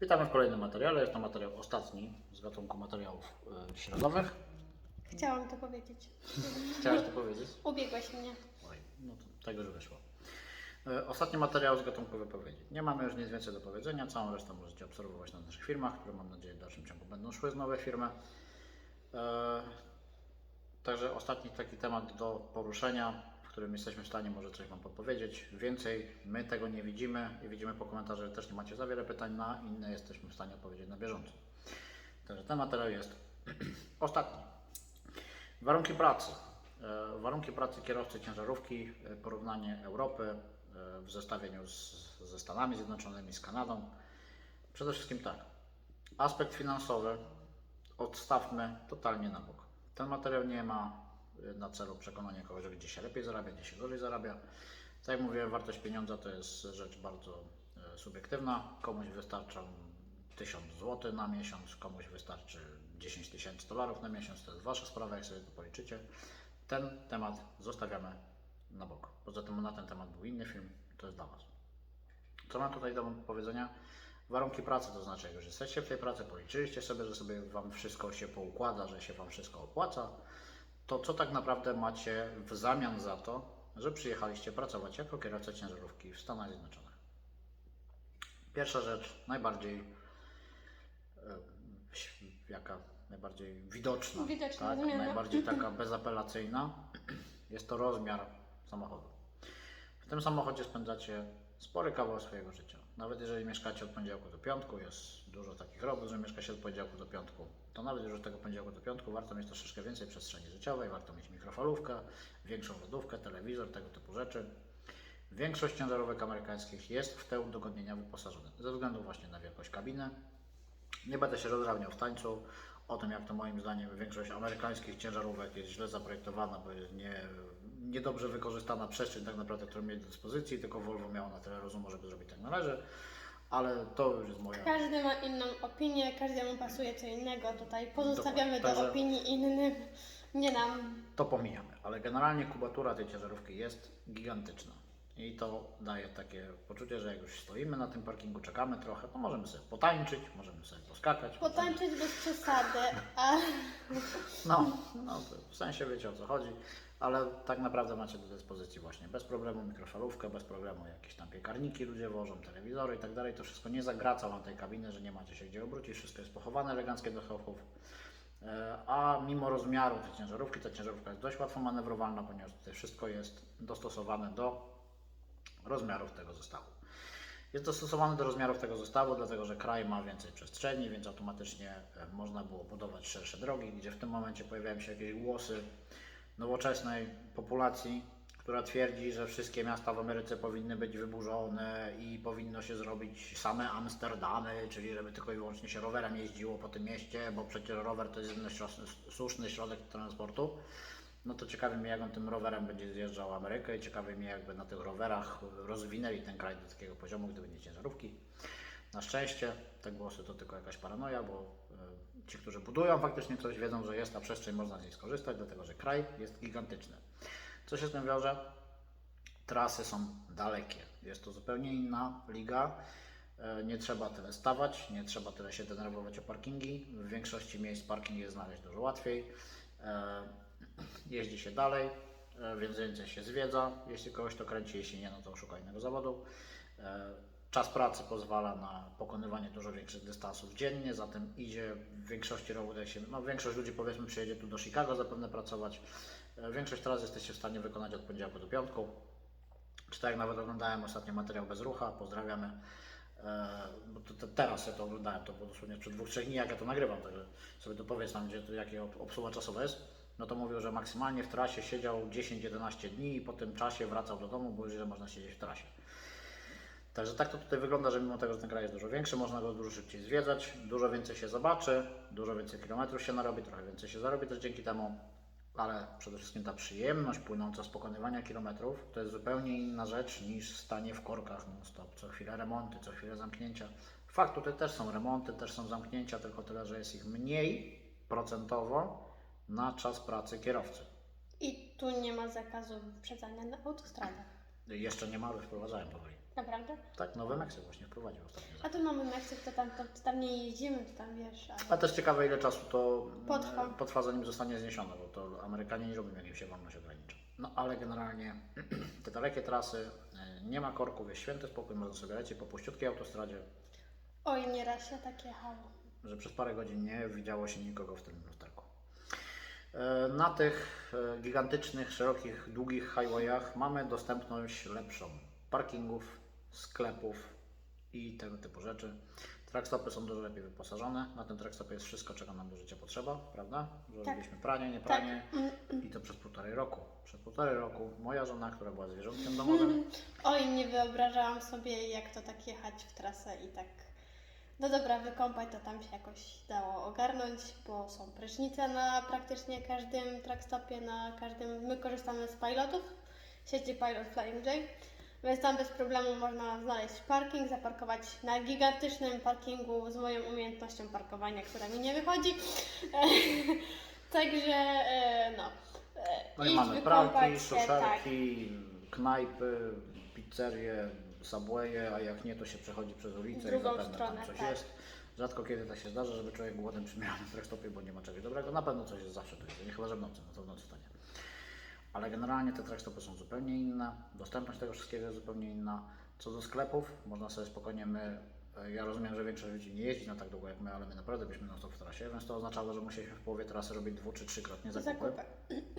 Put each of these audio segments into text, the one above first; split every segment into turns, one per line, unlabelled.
Witamy w kolejnym materiale. Jest to materiał ostatni z gatunku materiałów e, środowych.
Chciałam to powiedzieć.
Chciałeś to powiedzieć?
Ubiegłaś mnie.
Oj, no to tego już wyszło. E, Ostatni materiał z gatunku wypowiedzi. Nie mamy już nic więcej do powiedzenia. Całą resztę możecie obserwować na naszych firmach, które mam nadzieję w dalszym ciągu będą szły z nowe firmy. E, Także ostatni taki temat do poruszenia, którym jesteśmy w stanie może coś Wam podpowiedzieć. Więcej my tego nie widzimy i widzimy po komentarzach, że też nie macie za wiele pytań, na inne jesteśmy w stanie odpowiedzieć na bieżąco. Także ten materiał jest ostatni. Warunki pracy. E, Warunki pracy kierowcy ciężarówki, e, porównanie Europy e, w zestawieniu z, ze Stanami Zjednoczonymi, z Kanadą. Przede wszystkim tak. Aspekt finansowy odstawmy totalnie na bok. Ten materiał nie ma na celu przekonania kogoś, że gdzie się lepiej zarabia, gdzie się gorzej zarabia. Tak jak mówiłem, wartość pieniądza to jest rzecz bardzo e, subiektywna. Komuś wystarcza 1000 zł na miesiąc, komuś wystarczy 10 tysięcy dolarów na miesiąc. To jest Wasza sprawa, jak sobie to policzycie. Ten temat zostawiamy na bok. Poza tym na ten temat był inny film, to jest dla Was. Co mam tutaj do powiedzenia? Warunki pracy, to znaczy, już jesteście w tej pracy, policzyliście sobie, że sobie Wam wszystko się poukłada, że się Wam wszystko opłaca, to co tak naprawdę macie w zamian za to, że przyjechaliście pracować jako kierowca ciężarówki w Stanach Zjednoczonych? Pierwsza rzecz, najbardziej e, jaka najbardziej widoczna,
Widoczna
tak? najbardziej taka bezapelacyjna, jest to rozmiar samochodu. W tym samochodzie spędzacie spory kawał swojego życia. Nawet jeżeli mieszkacie od poniedziałku do piątku, jest dużo takich robót, że mieszka się od poniedziałku do piątku, to nawet już od tego poniedziałku do piątku warto mieć troszeczkę więcej przestrzeni życiowej, warto mieć mikrofalówkę, większą lodówkę, telewizor, tego typu rzeczy. Większość ciężarówek amerykańskich jest w te udogodnienia wyposażone, ze względu właśnie na wielkość kabiny. Nie będę się rozdrabniał w tańcu o tym, jak to moim zdaniem większość amerykańskich ciężarówek jest źle zaprojektowana, bo jest nie, niedobrze wykorzystana przestrzeń tak naprawdę, którą mieli do dyspozycji, tylko Volvo miało na tyle rozumu, żeby zrobić tak należy, ale to już jest moja...
Każdy ma inną opinię, każdemu pasuje co innego. Tutaj pozostawiamy
Dokładnie.
do
Także-
opinii innym, nie nam.
to pomijamy, ale generalnie kubatura tej ciężarówki jest gigantyczna. I to daje takie poczucie, że jak już stoimy na tym parkingu, czekamy trochę, to możemy sobie potańczyć, możemy sobie poskakać.
Potańczyć bez przesady, a
No, no w sensie wiecie o co chodzi, ale tak naprawdę macie do dyspozycji właśnie bez problemu mikrofalówkę, bez problemu jakieś tam piekarniki ludzie wożą, telewizory i tak dalej. To wszystko nie zagraca Wam tej kabiny, że nie macie się gdzie obrócić, wszystko jest pochowane eleganckie do schowków. E, A mimo rozmiaru tej ciężarówki, ta ciężarówka jest dość łatwo manewrowalna, ponieważ tutaj wszystko jest dostosowane do rozmiarów tego zestawu. Jest dostosowany do rozmiarów tego zestawu, dlatego że kraj ma więcej przestrzeni, więc automatycznie e, można było budować szersze drogi, gdzie w tym momencie pojawiają się jakieś głosy nowoczesnej populacji, która twierdzi, że wszystkie miasta w Ameryce powinny być wyburzone i powinno się zrobić same Amsterdamy, czyli żeby tylko i wyłącznie się rowerem jeździło po tym mieście, bo przecież rower to jest jedyny słuszny środek transportu. No to ciekawi mnie, jak on tym rowerem będzie zjeżdżał Amerykę i ciekawi mnie, jakby na tych rowerach rozwinęli ten kraj do takiego poziomu, gdyby nie ciężarówki. Na szczęście te głosy to tylko jakaś paranoja, bo e, ci, którzy budują faktycznie coś, wiedzą, że jest ta przestrzeń, można z niej skorzystać, dlatego że kraj jest gigantyczny. Co się z tym wiąże? Trasy są dalekie. Jest to zupełnie inna liga. E, Nie trzeba tyle stawać, nie trzeba tyle się denerwować o parkingi. W większości miejsc parking jest znaleźć dużo łatwiej. Jeździ się dalej, e, więc więcej się zwiedza. Jeśli kogoś to kręci, jeśli nie, no to szuka innego zawodu. E, Czas pracy pozwala na pokonywanie dużo większych dystansów dziennie, zatem idzie w większości robót, się, no większość ludzi powiedzmy przyjedzie tu do Chicago zapewne pracować. E, Większość teraz jesteście w stanie wykonać od poniedziałku do piątku. Czy tak jak nawet oglądałem ostatnio materiał bez rucha, pozdrawiamy. Bo to, to teraz ja to oglądałem, to było dosłownie przed dwóch, trzech dni, jak ja to nagrywam, także sobie to powiedz tam, gdzie jakie ob- obsługa czasowa jest. No to mówił, że maksymalnie w trasie siedział 10-11 dni i po tym czasie wracał do domu, bo już ile można siedzieć w trasie. Także tak to tutaj wygląda, że mimo tego, że ten kraj jest dużo większy, można go dużo szybciej zwiedzać, dużo więcej się zobaczy, dużo więcej kilometrów się narobi, trochę więcej się zarobi też dzięki temu, ale przede wszystkim ta przyjemność płynąca z pokonywania kilometrów to jest zupełnie inna rzecz niż stanie w korkach non-stop, co chwilę remonty, co chwilę zamknięcia. Fakt, tutaj też są remonty, też są zamknięcia, tylko tyle, że jest ich mniej procentowo na czas pracy kierowcy.
i tu nie ma zakazu wyprzedzania na autostradach.
Jeszcze nie ma, ale wprowadzają powoli.
Naprawdę?
Tak, Nowy Meksyk właśnie wprowadził ostatnio.
A tu mamy Meksyk, to tam, to, to tam nie jeździmy, to tam wiesz. Ale...
A też ciekawe ile czasu to
Potrwa.
e, potrwa zanim zostanie zniesione, bo to Amerykanie nie lubią jak im się wolność ogranicza. No ale generalnie te dalekie trasy, e, nie ma korków, jest święty spokój, można sobie lecieć po puściutkiej autostradzie,
Oj, nieraz się tak jechało.
że przez parę godzin nie widziało się nikogo w tym lusterku. E, Na tych e, gigantycznych, szerokich, długich highwayach mamy dostępność lepszą parkingów, sklepów i tego typu rzeczy. Trackstopy są dużo lepiej wyposażone. Na tym trackstopie jest wszystko, czego nam do życia potrzeba, prawda? Że
Tak.
robiliśmy pranie, nie pranie i to przez półtorej roku. Przez półtorej roku moja żona, która była zwierzątkiem domowym,
Oj, nie wyobrażałam sobie, jak to tak jechać w trasę i tak. No dobra, wykąpać to tam się jakoś dało ogarnąć, bo są prysznice na praktycznie każdym trackstopie, na każdym. My korzystamy z pilotów, sieci Pilot Flying J, więc tam bez problemu można znaleźć parking, zaparkować na gigantycznym parkingu z moją umiejętnością parkowania, która mi nie wychodzi. Także, e, no. e,
No i mamy pralki,
się, tak.
suszarki, knajpy, pizzerie, subwaye, a jak nie, to się przechodzi przez ulicę
Drugą
i zapewne
stronę,
tam coś
tak.
jest. Rzadko kiedy tak się zdarza, żeby człowiek głodem przymierał na trackstopie, bo nie ma czegoś dobrego. Na pewno coś jest zawsze tu jest, nie chyba, że w nocy, no to w nocy to nie. Ale generalnie te trackstopy są zupełnie inne, dostępność tego wszystkiego jest zupełnie inna. Co do sklepów, można sobie spokojnie my, ja rozumiem, że większość ludzi nie jeździ na tak długo jak my, ale my naprawdę byliśmy na stop w trasie, więc to oznaczało, że musieliśmy w połowie trasy robić dwu czy trzykrotnie zakupy.
Zakupy.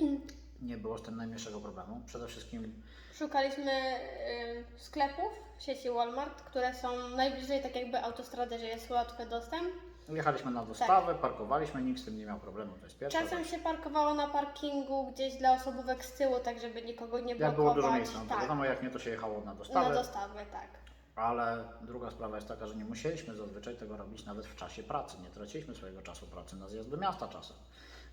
Nie było z tym najmniejszego problemu. Przede wszystkim
Szukaliśmy y, sklepów w sieci Walmart, które są najbliżej tak jakby autostrady, że jest łatwy dostęp.
jechaliśmy na dostawę, parkowaliśmy, nikt z tym nie miał problemu, to jest pierwsza
Czasem się parkowało na parkingu gdzieś dla osobówek z tyłu, tak żeby nikogo nie
Jak
blokować.
było dużo miejsca, no to
tak,
wiadomo jak nie to się jechało na
na
dostawę,
dostawę, tak.
Ale druga sprawa jest taka, że nie musieliśmy zazwyczaj tego robić nawet w czasie pracy. Nie traciliśmy swojego czasu pracy na zjazd do miasta czasem.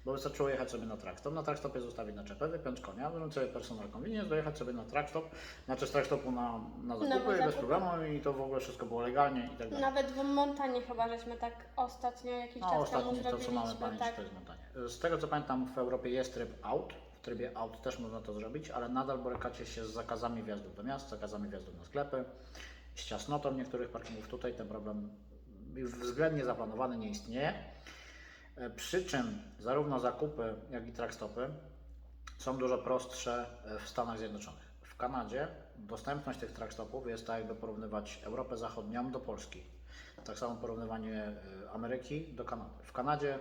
Bo wystarczyło jechać sobie na trackstop, na trackstopie zostawić naczepę, wypiąć konia, wziąć sobie personal convenience, dojechać sobie na trackstop, znaczy z trackstopu na, na zakupy i bez
zakupy.
problemu i to w ogóle wszystko było legalnie i tak dalej.
Nawet w Montanie chyba żeśmy tak ostatnio jakiś
No,
czas
ostatnio
temu
to, co mamy pamięć,
tak.
to jest montanie. Z tego co pamiętam, w Europie jest tryb out. W trybie out też można to zrobić, ale nadal borykacie się z zakazami wjazdu do miast, zakazami wjazdu na sklepy, z ciasnotą niektórych parkingów. Tutaj ten problem względnie zaplanowany nie istnieje. E, Przy czym zarówno zakupy, jak i trackstopy są dużo prostsze e, w Stanach Zjednoczonych. W Kanadzie dostępność tych trackstopów jest tak, jakby porównywać Europę Zachodnią do Polski. Tak samo porównywanie e, Ameryki do Kanady. W Kanadzie,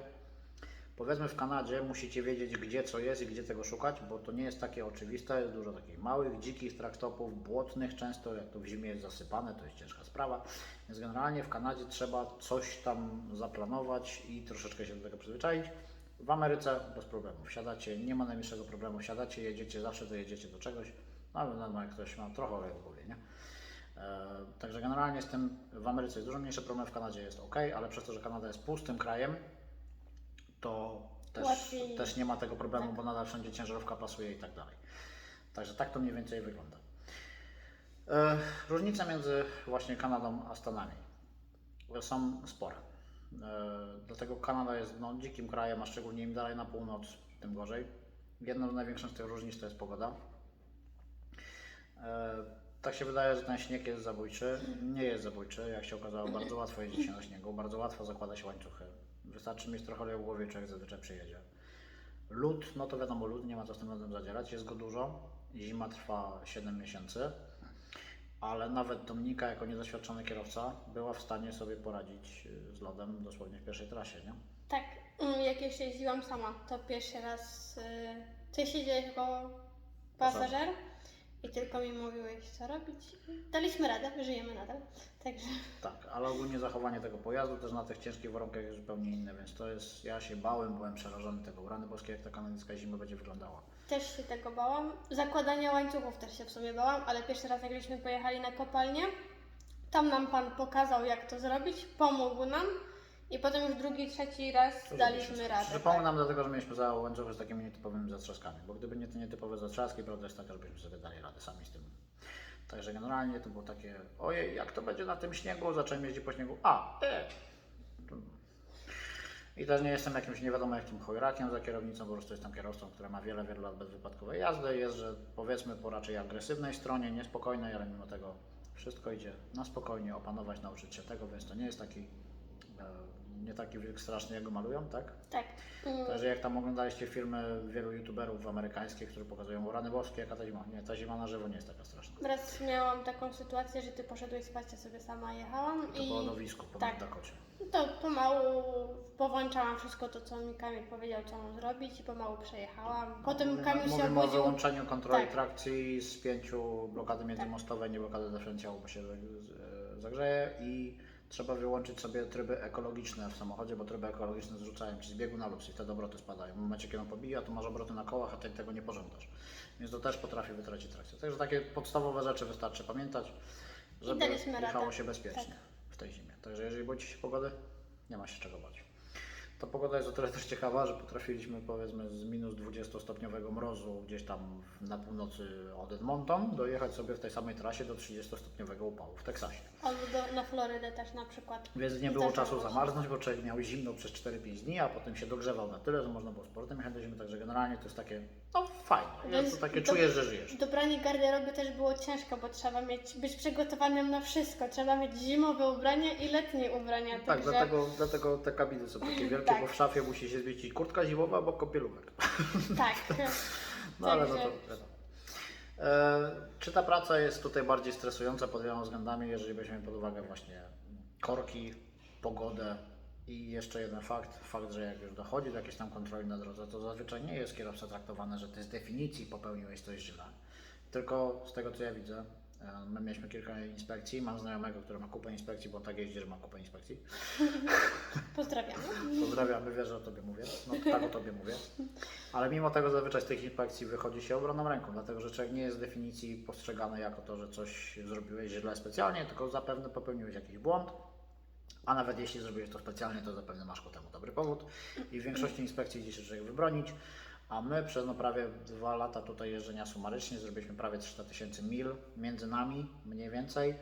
powiedzmy w Kanadzie, musicie wiedzieć, gdzie co jest i gdzie tego szukać, bo to nie jest takie oczywiste. Jest dużo takich małych, dzikich trackstopów, błotnych często, jak to w zimie jest zasypane, to jest ciężka sprawa. Więc generalnie w Kanadzie trzeba coś tam zaplanować i troszeczkę się do tego przyzwyczaić. W Ameryce bez problemu. Wsiadacie, nie ma najmniejszego problemu. Wsiadacie, jedziecie, zawsze dojedziecie do czegoś. Nawet no, jak ktoś ma trochę w głowie, nie? E, Także generalnie z tym w Ameryce jest dużo mniejszy problem, w Kanadzie jest ok, ale przez to, że Kanada jest pustym krajem, to też,
Łatwiej.
też nie ma tego problemu,
Tak.
bo nadal wszędzie ciężarówka pasuje i tak dalej. Także tak to mniej więcej wygląda. E, Różnice między właśnie Kanadą a Stanami są spore. E, Dlatego Kanada jest no, dzikim krajem, a szczególnie im dalej na północ, tym gorzej. Jedną z największych z tych różnic to jest pogoda. E, Tak się wydaje, że ten śnieg jest zabójczy. Nie jest zabójczy, jak się okazało, bardzo łatwo jeździć się na śniegu, bardzo łatwo zakłada się łańcuchy. Wystarczy mieć trochę oleju w głowie, człowiek zazwyczaj przyjedzie. Lód, no to wiadomo, lód, nie ma co z tym lodem zadzierać, jest go dużo. Zima trwa 7 miesięcy, ale nawet Dominika, jako niedoświadczony kierowca, była w stanie sobie poradzić y, z lodem dosłownie w pierwszej trasie, nie?
Tak, mm, jak jeszcze jeździłam sama, to pierwszy raz ty siedziałeś jako pasażer i tylko mi mówiłeś co robić. Daliśmy radę, żyjemy nadal. Także
Tak, ale ogólnie zachowanie tego pojazdu też na tych ciężkich warunkach jest zupełnie inne, więc to jest, ja się bałem, byłem przerażony tego rany boskie, jak ta kanadyjska zima będzie wyglądała.
też się tego bałam. Zakładania łańcuchów też się w sumie bałam, ale pierwszy raz jak żeśmy pojechali na kopalnię, tam nam pan pokazał jak to zrobić, pomógł nam i potem już drugi, trzeci raz daliśmy radę.
Przypomnę
tak.
dlatego, że mieliśmy za łańcuchy z takimi nietypowymi zatrzaskami, bo gdyby nie te nietypowe zatrzaski, prawda jest taka, żebyśmy sobie dali radę sami z tym. Także generalnie to było takie, ojej, jak to będzie na tym śniegu, zacząłem jeździć po śniegu, a, e. I też nie jestem jakimś nie wiadomo jakim chojrakiem za kierownicą, po prostu jestem kierowcą, która ma wiele, wiele lat bezwypadkowej jazdy, jest, że powiedzmy po raczej agresywnej stronie, niespokojnej, ale mimo tego Wszystko idzie na spokojnie, opanować, nauczyć się tego, więc to nie jest taki, nie taki straszny, jak go malują, tak?
Tak. Mm,
Także jak tam oglądaliście filmy wielu youtuberów amerykańskich, które pokazują o rany boskie, jaka ta zima. Nie, ta zima na żywo nie jest taka straszna.
Raz miałam taką sytuację, że ty poszedłeś spać, ja sobie sama jechałam
To
i
było lodowisko po
tak.
Dakocie.
to pomału powłączałam wszystko to, co mi Kamil powiedział, co mam zrobić i pomału przejechałam. Potem
Mówimy-
Kamil się
Mówimy o
obudził.
wyłączeniu kontroli
Tak.
trakcji z pięciu blokady międzymostowej, nie blokady dyferencjału, bo się zagrzeje i trzeba wyłączyć sobie tryby ekologiczne w samochodzie, bo tryby ekologiczne zrzucają Ci z biegu na luz i te obroty spadają. W momencie, kiedy on pobija, to masz obroty na kołach, a Ty tego nie pożądasz. Więc to też potrafi wytracić trakcję. Także takie podstawowe rzeczy wystarczy pamiętać, żeby jechało się bezpiecznie
Tak.
w tej zimie. Także jeżeli boicie się pogody, nie ma się czego bać. Ta pogoda jest o tyle też ciekawa, że potrafiliśmy powiedzmy z minus 20-stopniowego mrozu gdzieś tam na północy od Edmonton dojechać sobie w tej samej trasie do 30-stopniowego upału w Teksasie.
Albo do, na Florydę też na przykład.
Więc nie było czasu zamarznąć, bo człowiek miał zimno przez 4-5 dni, a potem się dogrzewał na tyle, że można było sportem jechać do zimy. Także generalnie to jest takie, no fajne.
Więc
to takie
do-
czujesz, że żyjesz.
Dobranie garderoby też było ciężko, bo trzeba mieć, być przygotowanym na wszystko. Trzeba mieć zimowe ubrania i letnie ubrania.
Tak,
także
dlatego, dlatego te kabiny są takie wielkie,
Tak.
bo w szafie musi się zmieścić kurtka zimowa albo kąpielówek.
tak.
No ale no to wiadomo. E, czy ta praca jest tutaj bardziej stresująca pod wieloma względami, jeżeli weźmiemy pod uwagę właśnie korki, pogodę i jeszcze jeden fakt, fakt, że jak już dochodzi do jakiejś tam kontroli na drodze, to zazwyczaj nie jest kierowca traktowany, że ty z definicji popełniłeś coś źle. Tylko z tego co ja widzę, my mieliśmy kilka inspekcji, mam znajomego, który ma kupę inspekcji, bo on tak jeździ, że ma kupę inspekcji.
Pozdrawiamy.
Pozdrawiamy, wiesz, że o Tobie mówię. No tak o Tobie mówię. Ale mimo tego zazwyczaj z tych inspekcji wychodzi się obronną ręką, dlatego że człowiek nie jest z definicji postrzegany jako to, że coś zrobiłeś źle specjalnie, tylko zapewne popełniłeś jakiś błąd. A nawet jeśli zrobiłeś to specjalnie, to zapewne masz ku temu dobry powód. I w większości inspekcji idzie się człowiek wybronić. A my przez no prawie dwa lata tutaj jeżdżenia sumarycznie zrobiliśmy prawie 300 tysięcy mil między nami, mniej więcej.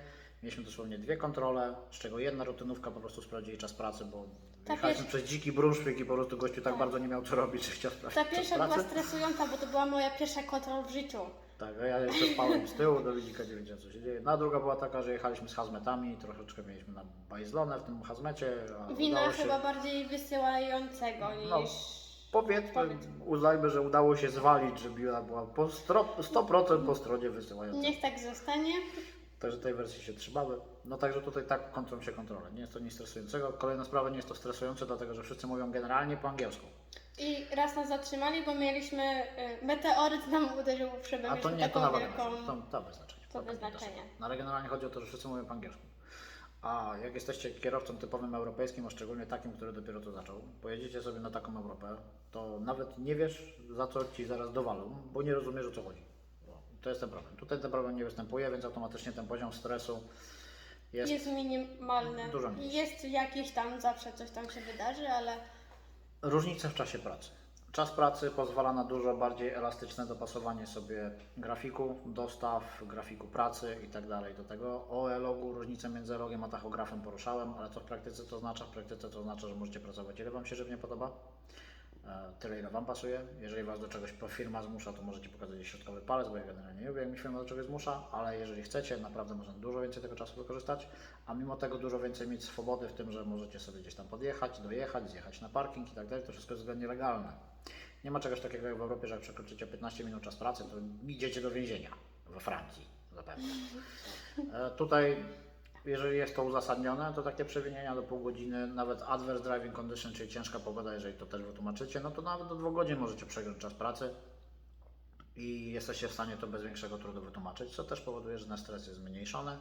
Mieliśmy dosłownie dwie kontrole, z czego jedna rutynówka po prostu sprawdzili czas pracy, bo
Ta
jechaliśmy przez dziki Brunszwik i po prostu gościu tak,
Tak.
bardzo nie miał co robić, że chciał sprawdzić
Ta pierwsza była stresująca, bo to była moja pierwsza kontrola w życiu.
Tak, ja jeszcze spałem z tyłu, do ludzika nie wiedziałem co się dzieje. No a druga była taka, że jechaliśmy z hazmetami, troszeczkę mieliśmy na bajzlonę w tym hazmecie.
Wina
się-
chyba bardziej wysyłającego
No,
niż...
Powiedzmy,
Powiedzmy.
uznajmy, że udało się zwalić, że biura była po stro, 100% po stronie wysyłającej.
Niech tak zostanie.
Także tej wersji się trzymamy. No także tutaj tak kończą się kontrole. Nie jest to nic stresującego. Kolejna sprawa nie jest to stresujące, dlatego że wszyscy mówią generalnie po angielsku.
I raz nas zatrzymali, bo mieliśmy... y, Meteoryt nam uderzył w szybę.
A to
mieliśmy
nie, to
taką
na
wielką...
to, to wyznaczenie.
To
pewnie
wyznaczenie.
też. No ale generalnie chodzi o to, że wszyscy mówią po angielsku. A jak jesteście kierowcą typowym europejskim, a szczególnie takim, który dopiero to zaczął, pojedziecie sobie na taką Europę, to nawet nie wiesz, za co ci zaraz dowalą, bo nie rozumiesz, o co chodzi. To jest ten problem. Tutaj ten problem nie występuje, więc automatycznie ten poziom stresu jest...
Jest minimalny.
Dużo mniejszy.
Jest jakiś tam, zawsze coś tam się wydarzy, ale
Różnice w czasie pracy. Czas pracy pozwala na dużo bardziej elastyczne dopasowanie sobie grafiku, dostaw, grafiku pracy i tak do tego. O e-logu, różnicę między e-logiem a tachografem poruszałem, ale co w praktyce to oznacza? W praktyce to oznacza, że możecie pracować ile Wam się żywnie podoba, e, tyle ile Wam pasuje. Jeżeli Was do czegoś firma zmusza, to możecie pokazać środkowy palec, bo ja generalnie nie lubię, jak mi firma do czegoś zmusza, ale jeżeli chcecie, naprawdę można dużo więcej tego czasu wykorzystać, a mimo tego dużo więcej mieć swobody w tym, że możecie sobie gdzieś tam podjechać, dojechać, zjechać na parking i tak to wszystko jest względnie legalne. Nie ma czegoś takiego jak w Europie, że jak przekroczycie 15 minut czas pracy, to idziecie do więzienia we Francji zapewne. E, Tutaj, jeżeli jest to uzasadnione, to takie przewinienia do pół godziny, nawet adverse driving condition, czyli ciężka pogoda, jeżeli to też wytłumaczycie, no to nawet do dwóch godzin możecie przegrać czas pracy i jesteście w stanie to bez większego trudu wytłumaczyć, co też powoduje, że ten stres jest zmniejszony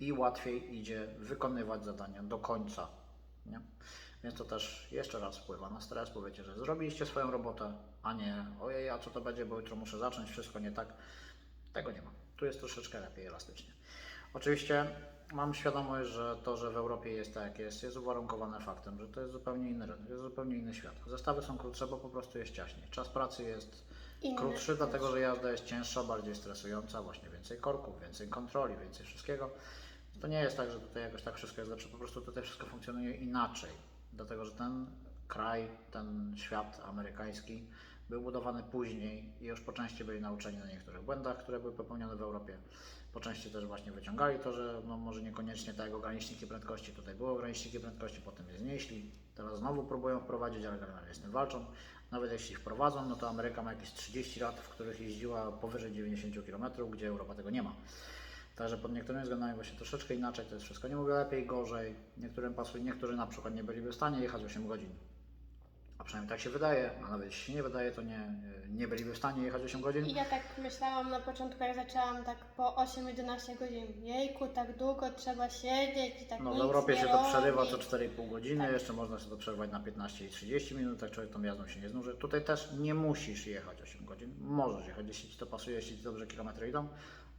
i łatwiej idzie wykonywać zadania do końca. Nie? Więc to też jeszcze raz wpływa na stres, bo wiecie, że zrobiliście swoją robotę, a nie ojej, a co to będzie, bo jutro muszę zacząć, wszystko nie tak. Tego nie ma. Tu jest troszeczkę lepiej elastycznie. Oczywiście mam świadomość, że to, że w Europie jest tak jak jest, jest uwarunkowane faktem, że to jest zupełnie inny rynek, jest zupełnie inny świat. Zestawy są krótsze, bo po prostu jest ciaśniej. Czas pracy jest
inny.
krótszy, dlatego że jazda jest cięższa, bardziej stresująca, właśnie więcej korków, więcej kontroli, więcej wszystkiego. To nie jest tak, że tutaj jakoś tak wszystko jest lepsze, po prostu tutaj wszystko funkcjonuje inaczej. Dlatego, że ten kraj, ten świat amerykański był budowany później i już po części byli nauczeni na niektórych błędach, które były popełnione w Europie. Po części też właśnie wyciągali to, że no może niekoniecznie tak jak ograniczniki prędkości, tutaj były ograniczniki prędkości, potem je znieśli. Teraz znowu próbują wprowadzić, ale generalnie z tym walczą. Nawet jeśli ich wprowadzą, no to Ameryka ma jakieś 30 lat, w których jeździła powyżej 90 km, gdzie Europa tego nie ma. Także pod niektórymi względami właśnie troszeczkę inaczej, to jest wszystko. Nie mówię lepiej, gorzej. Niektórym pasuje, niektórzy na przykład nie byliby w stanie jechać 8 godzin. A przynajmniej tak się wydaje, a nawet jeśli się nie wydaje, to nie, nie byliby w stanie jechać 8 godzin.
I ja tak myślałam na początku, jak zaczęłam tak po 8-11 godzin. Jejku, tak długo trzeba siedzieć i tak
No w
nic
Europie
nie
się to przerywa co 4,5 godziny,
Tak.
jeszcze można sobie to przerwać na 15 i 30 minut, tak człowiek tą jazdą się nie znuży. Tutaj też nie musisz jechać 8 godzin, możesz jechać, jeśli Ci to pasuje, jeśli Ci dobrze kilometry idą,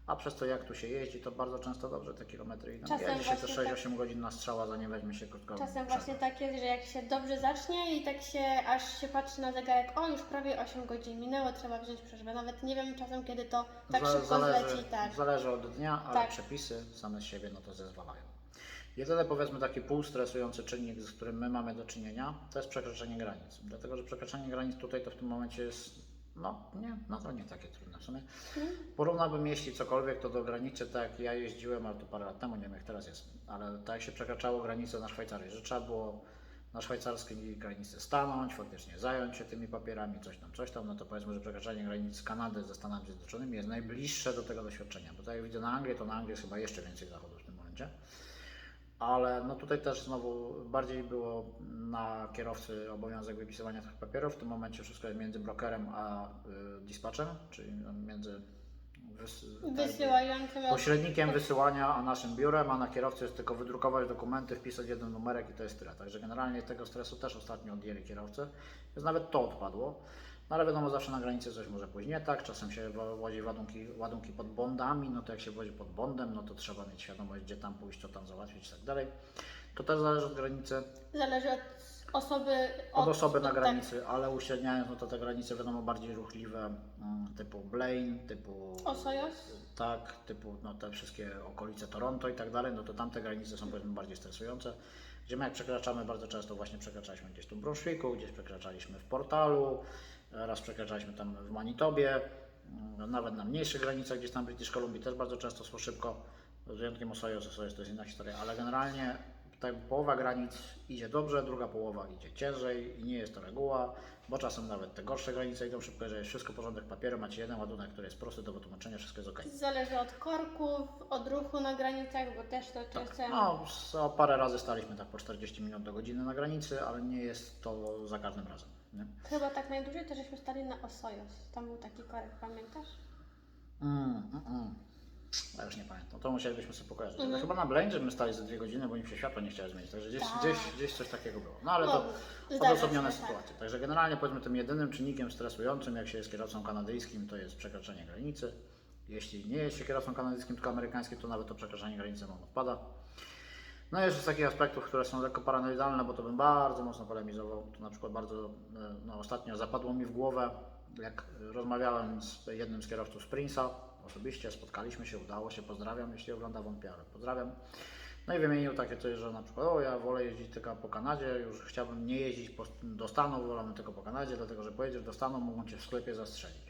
a przez to jak tu się jeździ, to bardzo często dobrze te kilometry idą.
Czasem
Jedzie się to
właśnie
6-8 godzin na strzała, zanim weźmie się krótko
Czasem
przerwę.
właśnie tak jest, że jak się dobrze zacznie i tak się aż się patrzy na zegarek, o już prawie 8 godzin minęło, trzeba wziąć przerwę. Nawet nie wiem czasem kiedy to tak
Za-
szybko
zależy,
zleci, tak.
Zależy od dnia, ale
Tak.
przepisy same z siebie no to zezwalają. Jedyny powiedzmy taki półstresujący czynnik, z którym my mamy do czynienia, to jest przekroczenie granic. Dlatego, że przekroczenie granic tutaj to w tym momencie jest, no nie, no to nie takie trudne w sumie.
Mhm.
Porównałbym jeśli cokolwiek to do granicy, tak jak ja jeździłem, ale to parę lat temu, nie wiem jak teraz jest, ale tak jak się przekraczało granicę na Szwajcarii, że trzeba było na szwajcarskiej granicy stanąć, faktycznie zająć się tymi papierami, coś tam, coś tam, no to powiedzmy, że przekraczanie granic Kanady ze Stanami Zjednoczonymi jest najbliższe do tego doświadczenia, bo tak jak widzę na Anglię, to na Anglię jest chyba jeszcze więcej zachodu w tym momencie. Ale no tutaj też znowu bardziej było na kierowcy obowiązek wypisywania tych papierów. W tym momencie wszystko jest między brokerem a y, dispatchem, czyli między tak
Wysyłającym
pośrednikiem wysyłania, a naszym biurem, a na kierowcy jest tylko wydrukować dokumenty, wpisać jeden numerek i to jest tyle. Także generalnie tego stresu też ostatnio odjęli kierowcy, więc nawet to odpadło. No ale wiadomo, zawsze na granicy coś może pójść nie tak, czasem się wo- wozi ładunki, ładunki pod bondami, no to jak się wozi pod bondem, no to trzeba mieć świadomość, gdzie tam pójść, co tam załatwić i tak dalej. To też zależy od granicy,
Zależy od osoby...
od osoby na
tak.
granicy, ale uśredniając, no to te granice wiadomo bardziej ruchliwe, mm, typu Blaine, typu
Osojos?
tak, typu no, te wszystkie okolice Toronto i tak dalej, no to tamte granice są powiedzmy bardziej stresujące. Gdzie my jak przekraczamy bardzo często właśnie przekraczaliśmy gdzieś tu w Brunswicku, gdzieś przekraczaliśmy w Portalu, raz przekraczaliśmy tam w Manitobie, mm, nawet na mniejszych granicach gdzieś tam British Columbia też bardzo często szło szybko, z wyjątkiem Osojos, Osojos to jest inna historia, ale generalnie tak połowa granic idzie dobrze, druga połowa idzie ciężej i nie jest to reguła, bo czasem nawet te gorsze granice idą szybko, jeżeli jest wszystko porządek papieru, macie jeden ładunek, który jest prosty do wytłumaczenia, wszystko jest ok.
Zależy od korków, od ruchu na granicach, bo też to czasem...
No, s- o parę razy staliśmy tak po 40 minut do godziny na granicy, ale nie jest to za każdym razem. Nie?
Chyba tak najdłużej to żeśmy stali na Osojos. Tam był taki korek, pamiętasz?
Mm, mm, mm. Ja już nie pamiętam. To musielibyśmy sobie pokazać.
Mhm.
Ale chyba na Blend, żeśmy stali za dwie godziny, bo im się światło nie chciało zmienić. Także gdzieś,
Tak.
gdzieś, gdzieś coś takiego było. No ale to
zdarza
odosobnione
się, tak.
sytuacje. Także generalnie powiedzmy tym jedynym czynnikiem stresującym, jak się jest kierowcą kanadyjskim, to jest przekroczenie granicy. Jeśli nie jest się kierowcą kanadyjskim, tylko amerykańskim, to nawet to przekroczenie granicy nam odpada. No jeszcze z takich aspektów, które są lekko paranoidalne, bo to bym bardzo mocno polemizował. To na przykład bardzo e, no, ostatnio zapadło mi w głowę, jak rozmawiałem z jednym z kierowców Sprinsa, osobiście spotkaliśmy się, udało się, pozdrawiam, jeśli ogląda wątpię, ale pozdrawiam. No i wymienił takie coś, że na przykład, o ja wolę jeździć tylko po Kanadzie, już chciałbym nie jeździć po, do Stanów, wolę tylko po Kanadzie, dlatego że pojedziesz do Stanów, mogą Cię w sklepie zastrzelić.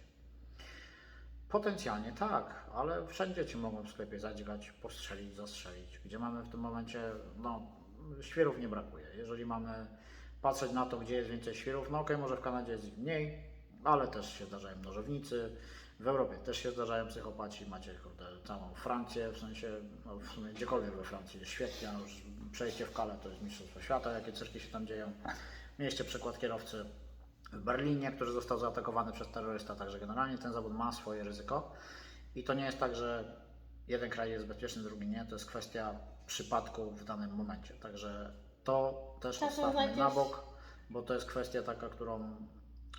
Potencjalnie tak, ale wszędzie Cię mogą w sklepie zadźgać, postrzelić, zastrzelić. Gdzie mamy w tym momencie, no, świrów nie brakuje. Jeżeli mamy patrzeć na to, gdzie jest więcej świrów, no okej, może w Kanadzie jest ich mniej, ale też się zdarzają nożownicy. W Europie też się zdarzają psychopaci, macie kurde, całą Francję, w sensie, no w sumie gdziekolwiek we Francji jest świetnie, a już przejście w Kale to jest mistrzostwo świata, jakie cyrki się tam dzieją. Mieliście przykład kierowcy w Berlinie, który został zaatakowany przez terrorysta, także generalnie ten zawód ma swoje ryzyko. I to nie jest tak, że jeden kraj jest bezpieczny, drugi nie, to jest kwestia przypadku w danym momencie. Także to też
Czasem
na bok, bo to jest kwestia taka, którą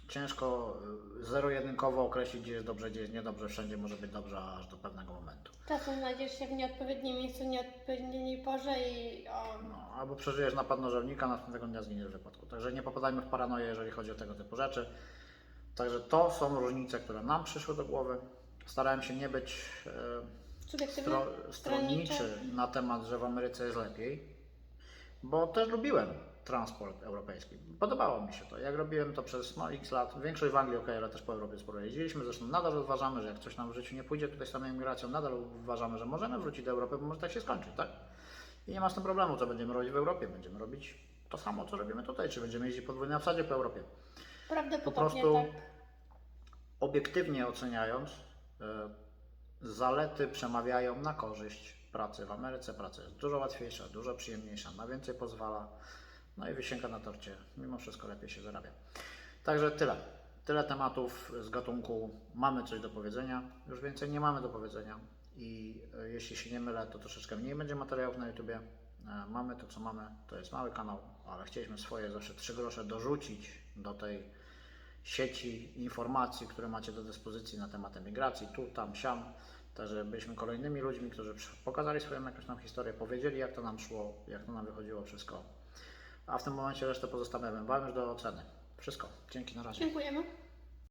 ciężko y, zero-jedynkowo określić, gdzie jest dobrze, gdzie jest niedobrze, wszędzie może być dobrze aż do pewnego momentu.
Czasem znajdziesz się w nieodpowiednim miejscu, w nieodpowiedniej porze i o,
No, albo przeżyjesz napad nożownika, następnego dnia zginiesz w wypadku. Także nie popadajmy w paranoję, jeżeli chodzi o tego typu rzeczy. Także to są różnice, które nam przyszły do głowy. Starałem się nie być e, stro, stronniczy na temat, że w Ameryce jest lepiej, bo też lubiłem transport europejski. Podobało mi się to. Jak robiłem to przez no, x lat, większość w Anglii, ok, ale też po Europie sporo jeździliśmy. Zresztą nadal uważamy, że jak coś nam w życiu nie pójdzie tutaj z samą imigracją, nadal uważamy, że możemy wrócić do Europy, bo może tak się skończyć, tak? I nie ma z tym problemu, co będziemy robić w Europie. Będziemy robić to samo, co robimy tutaj, czy będziemy jeździć podwójnie na wsadzie po Europie.
Prawdopodobnie
prostu-
tak.
Obiektywnie oceniając, e, zalety przemawiają na korzyść pracy w Ameryce. Praca jest dużo łatwiejsza, dużo przyjemniejsza, na więcej pozwala. No i wisienka na torcie, mimo wszystko lepiej się zarabia. Także tyle. Tyle tematów z gatunku mamy coś do powiedzenia, już więcej nie mamy do powiedzenia i e, jeśli się nie mylę, to troszeczkę mniej będzie materiałów na YouTubie. E, Mamy to, co mamy, to jest mały kanał, ale chcieliśmy swoje zawsze trzy grosze dorzucić do tej sieci informacji, które macie do dyspozycji na temat emigracji, tu, tam, siam. Także byliśmy kolejnymi ludźmi, którzy pokazali swoją jakąś tam historię, powiedzieli jak to nam szło, jak to nam wychodziło wszystko. A w tym momencie resztę pozostawiamy Wam już do oceny. Wszystko. Dzięki na razie.
Dziękujemy.